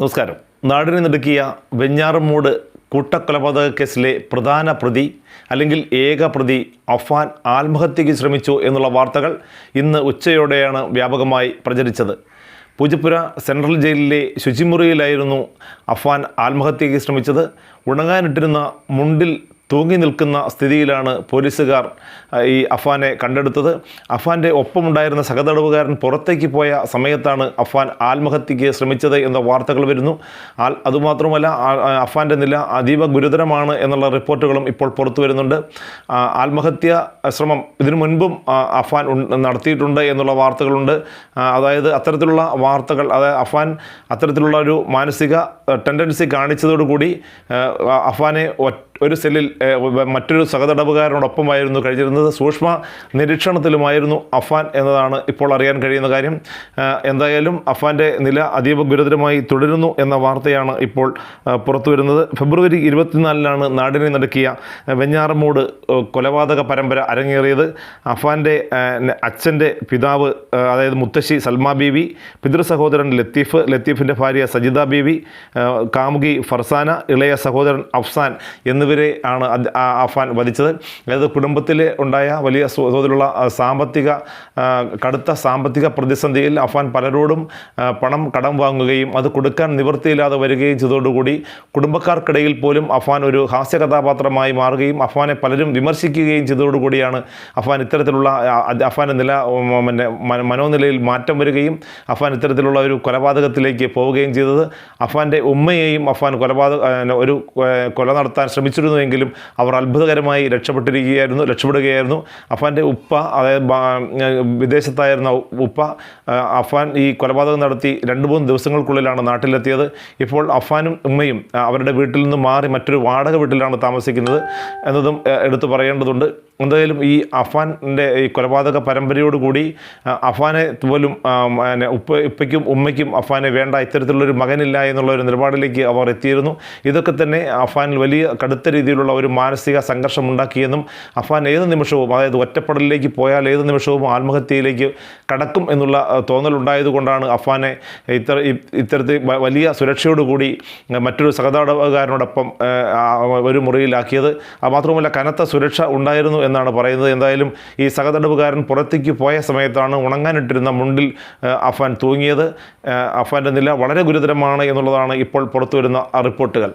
നമസ്കാരം. നാടിനെ നടുക്കിയ വെഞ്ഞാറമൂട് കൂട്ടക്കൊലപാതക കേസിലെ പ്രധാന പ്രതി അല്ലെങ്കിൽ ഏക പ്രതി അഫാൻ ആത്മഹത്യയ്ക്ക് ശ്രമിച്ചു എന്നുള്ള വാർത്തകൾ ഇന്ന് ഉച്ചയോടെയാണ് വ്യാപകമായി പ്രചരിച്ചത്. പൂജപ്പുര സെൻട്രൽ ജയിലിലെ ശുചിമുറിയിലായിരുന്നു അഫാൻ ആത്മഹത്യയ്ക്ക് ശ്രമിച്ചത്. ഉണങ്ങാനിട്ടിരുന്ന മുണ്ടിൽ തൂങ്ങി നിൽക്കുന്ന സ്ഥിതിയിലാണ് പോലീസുകാർ ഈ അഫാനെ കണ്ടെടുത്തത്. അഫാന്റെ ഒപ്പമുണ്ടായിരുന്ന സഹതടവുകാരൻ പുറത്തേക്ക് പോയ സമയത്താണ് അഫാൻ ആത്മഹത്യയ്ക്ക് ശ്രമിച്ചത് എന്ന വാർത്തകൾ വരുന്നു. ആൽ അതുമാത്രമല്ല അഫാന്റെ നില അതീവ ഗുരുതരമാണ് എന്നുള്ള റിപ്പോർട്ടുകളും ഇപ്പോൾ പുറത്തു വരുന്നുണ്ട്. ആത്മഹത്യ ശ്രമം ഇതിനു മുൻപും അഫാൻ നടത്തിയിട്ടുണ്ട് എന്നുള്ള വാർത്തകളുണ്ട്. അതായത് അത്തരത്തിലുള്ള വാർത്തകൾ അതായത് അഫാൻ അത്തരത്തിലുള്ള ഒരു മാനസിക ടെൻഡൻസി കാണിച്ചതോടുകൂടി അഫാനെ ഒറ്റ ഒരു സെല്ലിൽ മറ്റൊരു സഹതടവുകാരനോടൊപ്പമായിരുന്നു കഴിഞ്ഞിരുന്നത്. സൂക്ഷ്മ നിരീക്ഷണത്തിലുമായിരുന്നു അഫാൻ എന്നതാണ് ഇപ്പോൾ അറിയാൻ കഴിയുന്ന കാര്യം. എന്തായാലും അഫാന്റെ നില അതീവ ഗുരുതരമായി തുടരുന്നു എന്ന വാർത്തയാണ് ഇപ്പോൾ പുറത്തു വരുന്നത് ഫെബ്രുവരി ഇരുപത്തിനാലിനാണ് നാടിനെ നടക്കിയ വെഞ്ഞാറമൂട് കൊലപാതക പരമ്പര അരങ്ങേറിയത്. അഫാന്റെ അച്ഛന്റെ പിതാവ് അതായത് മുത്തശ്ശി സൽമാ ബീവി പിതൃ സഹോദരൻ ലത്തീഫ് ലത്തീഫിന്റെ ഭാര്യ സജിത ബീവി കാമുകി ഫർസാന ഇളയ സഹോദരൻ അഫ്സാൻ എന്നിവരെ ആണ് അഫാൻ വധിച്ചത്. അതായത് കുടുംബത്തിൽ ഉണ്ടായ വലിയ തോതിലുള്ള സാമ്പത്തിക കടുത്ത സാമ്പത്തിക പ്രതിസന്ധിയിൽ അഫാൻ പലരോടും പണം കടം വാങ്ങുകയും അത് കൊടുക്കാൻ നിവൃത്തിയില്ലാതെ വരികയും ചെയ്തതോടുകൂടി കുടുംബക്കാർക്കിടയിൽ പോലും അഫാൻ ഒരു ഹാസ്യ കഥാപാത്രമായി മാറുകയും അഫാനെ പലരും വിമർശിക്കുകയും ചെയ്തതോടുകൂടിയാണ് അഫാൻ ഇത്തരത്തിലുള്ള അഫാന്റെ നില പിന്നെ മനോനിലയിൽ മാറ്റം വരികയും അഫാൻ ഇത്തരത്തിലുള്ള ഒരു കൊലപാതകത്തിലേക്ക് പോവുകയും ചെയ്തത്. അഫാന്റെ ഉമ്മയെയും അഫാൻ കൊലപാതക ഒരു കൊല നടത്താൻ ശ്രമിച്ചിരുന്നുവെങ്കിലും അവർ അത്ഭുതകരമായി രക്ഷപ്പെട്ടിരിക്കുകയായിരുന്നു രക്ഷപ്പെടുകയായിരുന്നു. അഫാന്റെ ഉപ്പ അതായത് വിദേശത്തായിരുന്ന ഉപ്പ അഫാൻ ഈ കൊലപാതകം നടത്തി രണ്ട് മൂന്ന് ദിവസങ്ങൾക്കുള്ളിലാണ് നാട്ടിലെത്തിയത്. ഇപ്പോൾ അഫാനും ഉമ്മയും അവരുടെ വീട്ടിൽ നിന്ന് മാറി മറ്റൊരു വാടക വീട്ടിലാണ് താമസിക്കുന്നത് എന്നതും എടുത്തു പറയേണ്ടതുണ്ട്. എന്തായാലും ഈ അഫാന്റെ ഈ കൊലപാതക പരമ്പരയോടുകൂടി കൂടി അഫാനെ പോലും പിന്നെ ഉപ്പ ഉപ്പയ്ക്കും ഉമ്മയ്ക്കും അഫാനെ വേണ്ട ഇത്തരത്തിലുള്ളൊരു മകനില്ല എന്നുള്ള ഒരു നിലപാടിലേക്ക് അവർ എത്തിയിരുന്നു. ഇതൊക്കെ തന്നെ അഫാനിൽ വലിയ കടുത്ത രീതിയിലുള്ള ഒരു മാനസിക സംഘർഷം ഉണ്ടാക്കിയെന്നും അഫാൻ ഏത് നിമിഷവും അതായത് ഒറ്റപ്പെടലിലേക്ക് പോയാൽ ഏത് നിമിഷവും ആത്മഹത്യയിലേക്ക് കടക്കും എന്നുള്ള തോന്നലുണ്ടായതുകൊണ്ടാണ് അഫാനെ ഇത്ര ഇത്തരത്തിൽ വലിയ സുരക്ഷയോടുകൂടി മറ്റൊരു ആ, ഒരു മുറിയിലാക്കിയത്. മാത്രമല്ല കനത്ത സുരക്ഷ ഉണ്ടായിരുന്നു എന്നാണ് പറയുന്നത്. എന്തായാലും ഈ സഹതടവുകാരൻ പുറത്തേക്ക് പോയ സമയത്താണ് ഉണങ്ങാനിട്ടിരുന്ന മുണ്ടിൽ അഫാൻ തൂങ്ങിയത്. അഫാന്റെ നില വളരെ ഗുരുതരമാണ് എന്നുള്ളതാണ് ഇപ്പോൾ പുറത്തു വരുന്ന റിപ്പോർട്ടുകൾ.